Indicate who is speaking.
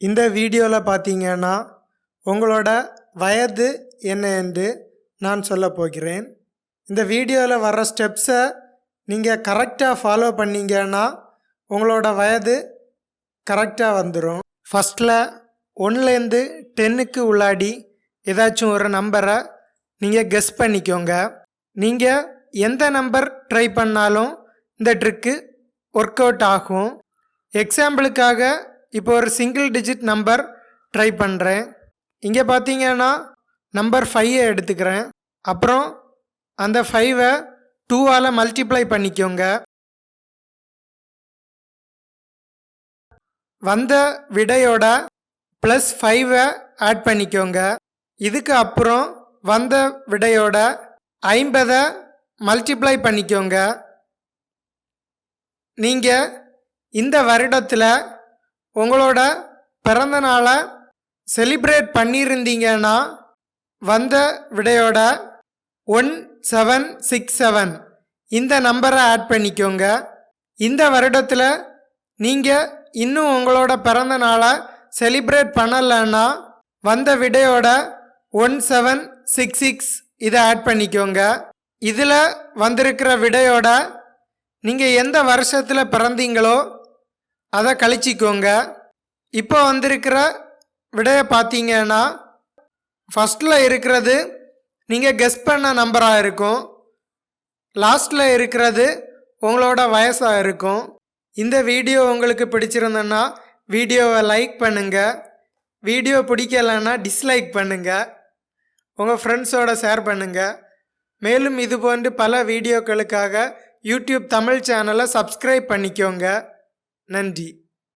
Speaker 1: இந்த வீடியோவில் பார்த்தீங்கன்னா உங்களோட வயது என்ன என்று நான் சொல்ல போகிறேன். இந்த வீடியோவில் வர்ற ஸ்டெப்ஸை நீங்கள் கரெக்டாக ஃபாலோ பண்ணீங்கன்னா உங்களோட வயது கரெக்டாக வந்துடும் ஃபஸ்ட்டில் ஒன்லேருந்து டென்னுக்கு உள்ளாடி ஏதாச்சும் ஒரு நம்பரை நீங்கள் கெஸ் பண்ணிக்கோங்க. நீங்கள் எந்த நம்பர் ட்ரை பண்ணாலும் இந்த ட்ரிக்கு ஒர்க் அவுட் ஆகும் எக்ஸாம்பிளுக்காக இப்போ ஒரு சிங்கிள் டிஜிட் நம்பர் ட்ரை பண்ணுறேன் இங்கே பார்த்தீங்கன்னா நம்பர் ஃபைவை எடுத்துக்கிறேன். அப்புறம் அந்த ஃபைவை டூவால் மல்டிப்ளை பண்ணிக்கோங்க. வந்த விடையோட ப்ளஸ் ஃபைவை ஆட் பண்ணிக்கோங்க. இதுக்கு அப்புறம் வந்த விடையோட ஐம்பதை மல்டிப்ளை பண்ணிக்கோங்க. நீங்கள் இந்த வருடத்தில் உங்களோட பிறந்த நாளை செலிப்ரேட் பண்ணியிருந்தீங்கன்னா வந்த விடையோட ஒன் செவன் சிக்ஸ் செவன் இந்த நம்பரை ஆட் பண்ணிக்கோங்க. இந்த வருடத்தில் நீங்கள் இன்னும் உங்களோட பிறந்த நாளை செலிப்ரேட் பண்ணலைன்னா வந்த விடையோட ஒன் செவன் சிக்ஸ் சிக்ஸ் இதை ஆட் பண்ணிக்கோங்க. இதில் வந்திருக்கிற விடையோட நீங்கள் எந்த வருஷத்தில் பிறந்தீங்களோ அதை கழிச்சிக்கோங்க. இப்போ வந்திருக்கிற விடையை பார்த்தீங்கன்னா ஃபஸ்ட்டில் இருக்கிறது நீங்கள் கெஸ் பண்ண நம்பராக இருக்கும். லாஸ்ட்டில் இருக்கிறது உங்களோட வயசாக இருக்கும். இந்த வீடியோ உங்களுக்கு பிடிச்சிருந்தன்னா வீடியோவை லைக் பண்ணுங்கள் வீடியோ பிடிக்கலைன்னா டிஸ்லைக் பண்ணுங்கள் உங்கள் ஃப்ரெண்ட்ஸோட ஷேர் பண்ணுங்கள் மேலும் இது போன்று பல வீடியோக்களுக்காக யூடியூப் தமிழ் சேனலை சப்ஸ்கிரைப் பண்ணிக்கோங்க. நன்றி.